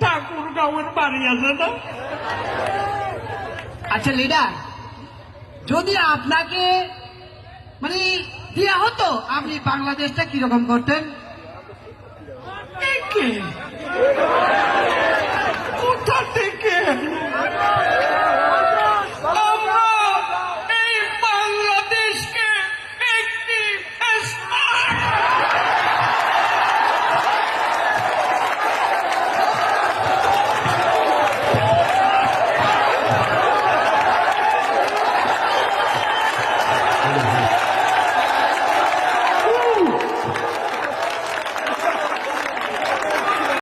ঠাকুর গাঁয়ের বাড়ি আচ্ছা লিডার যদি আপনাকে মানে দেওয়া হতো আপনি বাংলাদেশটা কীরকম করতেন?